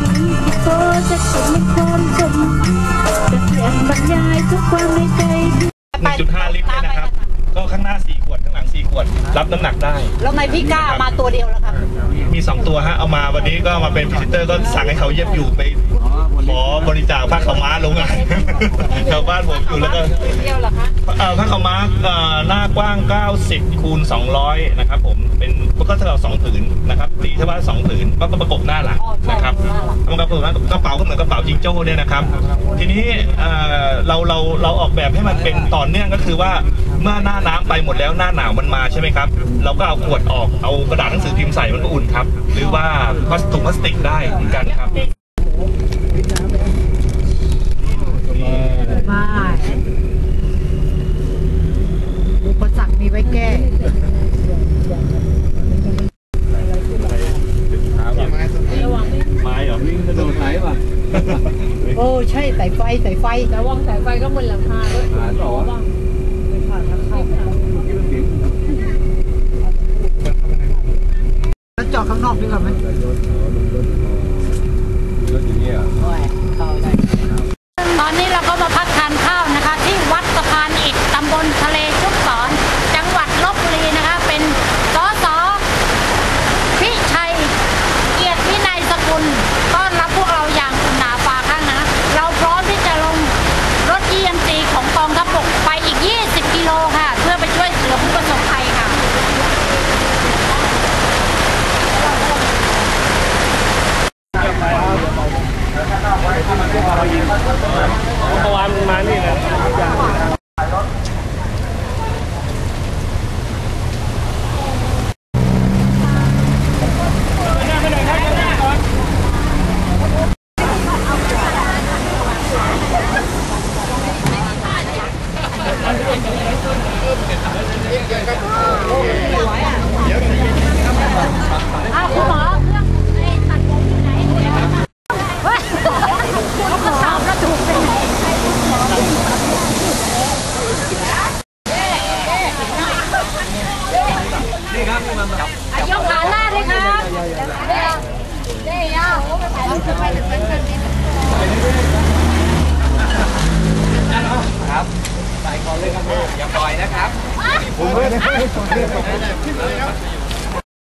นที่โตจะเก็บในความจำจะเขียนบรรยายทุกความในใจที่1.5 ลิตรเนี่ยนะครับ ก็ข้างหน้า 4 ขวด วดรับน้ำหนักได้ แล้วทำไมพี่กล้ามาตัวเดียวแล้วครับมี 2 ตัวฮะเอามาวันนี้ก็มาเป็นพรีเซนเตอร์ก็สั่งให้เขาเย็บอยู่ไปขอบริจาคผ้าขาวม้าลงงานแถวบ้านผมอยู่แล้วก็เดียวเหรอคะ เอ่อผ้าขาวม้าเอ่อหน้ากว้าง 90 คูณ 200 นะครับผมเป็นก็เท่ากับสองผืนนะครับตีเท่ากับสองผืนก็ประกบหน้าหลังนะครับมันก็ประกบหน้ากระเป๋าก็เหมือนกระเป๋าจิงโจ้เนี่ยนะครับ ทีนี้เอ่อเราเราเราออกแบบให้มันเป็นต่อเนื่องก็คือว่าเมื่อหน้าน้ำไปหมดแล้วหน้าหนาวมันมา ใช่ไหมครับ เราก็เอาขวดออกเอากระดาษหนังสือพิมพ์ใส่มันก็อุ่นครับ หรือว่าพลาสติกพลาสติกได้เหมือนกันครับมาอุปสรรคมีไว้แก้ไม้เหรอลิงกระโดดไหนวะโอ้ใช่สายไฟสายไฟระวังสายไฟก็บนหลังคาด้วยหาต่อวะ แล้วจอดข้างนอกดีกว่าไหม รถอย่างเงี้ย โอ้ยเข้าได้ ตอนนี้เราก็มาพักทานข้าวนะคะ ที่วัดสะพานอิฐตำบลทะเลชุบสอน จังหวัดลบบุรีนะคะ เป็นสสพิชัย เกียรติวินัยสกุลต้อนรับพวกเราอย่างอุ่นหนาฝาข้างนะ เราพร้อมที่จะลงรถ EMC ของกองทัพบกไปอีก 20 กิโลค่ะ เพื่อไปช่วยเหลือผู้ประสบภัยค่ะ เมื่อวานมึงมานี่นะอ้าวคุณหมอเครื่องไอ้ตัดผมอยู่ไหนเฮ้ยเขาก็ตอบแล้วถูกเป็นไงอะ ยกขาลาดเลยครับเด้ยาวไปถ่ายรูปไปถึงเป็นกันนิดครับใส่คอนเลยครับอย่าปล่อยนะครับผมไม่ได้